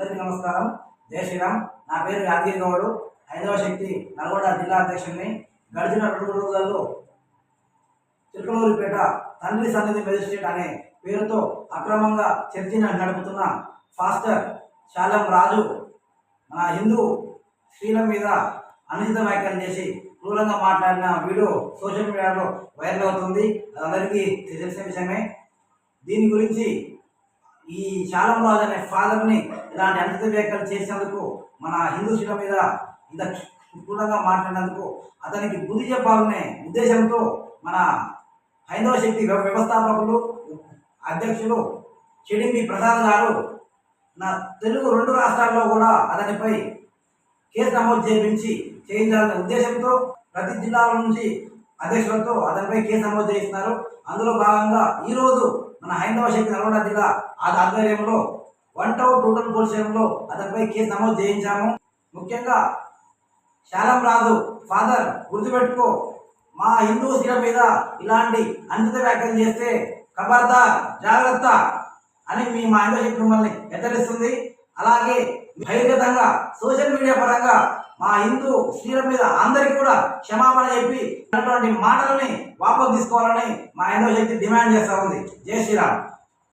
అందరికీ నమస్కారం. జై శ్రీరామ్. నా పేరు యాదగిరి గౌడు. హైదరాబాద్ శక్తి నల్గొండ జిల్లా అధ్యక్షుడిని. గడిచిన రెండు రోజులలో చిలకలూరిపేట తండ్రి సన్నిధి మెజిస్ట్రేట్ అనే పేరుతో అక్రమంగా చర్చి నడుపుతున్న ఫాస్టర్ శాలం రాజు మన హిందూ స్త్రీల మీద అనుచిత వ్యాఖ్యలు చేసి క్రూరంగా మాట్లాడిన వీడియో సోషల్ మీడియాలో వైరల్ అవుతుంది. అది అందరికీ తెలిసిన విషయమే. దీని గురించి ఈ శాలంరాజు అనే ఫాదర్ని ఇలాంటి అనుచిత వ్యాఖ్యలు చేసినందుకు మన హిందూ శిల మీద ఇంత క్షుణ్ణంగా మాట్లాడినందుకు అతనికి బుద్ధి చెప్పాలనే ఉద్దేశంతో మన హైందవ శక్తి వ్యవస్థాపకులు అధ్యక్షులు చెడింపి ప్రసాద్ గారు నా తెలుగు రెండు రాష్ట్రాల్లో కూడా అతనిపై కేసు నమోదు చేయించి చేయించాలనే ఉద్దేశంతో ప్రతి జిల్లాల నుంచి అధ్యక్షులతో అతనిపై కేసు నమోదు చేస్తున్నారు అందులో భాగంగా ఈరోజు మన హైందవ శక్తి నల్గొండ జిల్లా ఆ ఆధ్వర్యంలో వన్ టౌన్ టోటల్ పోలీస్ స్టేషన్లో అతనిపై కేసు నమోదు చేయించాము. ముఖ్యంగా శాలం రాజు ఫాదర్ గుర్తుపెట్టుకో మా హిందూ స్త్రీల మీద ఇలాంటి అనుచిత వ్యాఖ్యలు చేస్తే ఖబర్దార్ జాగ్రత్త అని మీ మా హైందవ శక్తి మిమ్మల్ని హెచ్చరిస్తుంది. అలాగే బహిర్గతంగా సోషల్ మీడియా పరంగా మా హిందూ స్త్రీల మీద అందరికీ కూడా క్షమాపణ చెప్పి అటువంటి మాటలని వాపసు తీసుకోవాలని మా హిందూ శక్తి డిమాండ్ చేస్తా ఉంది. జై శ్రీరామ్.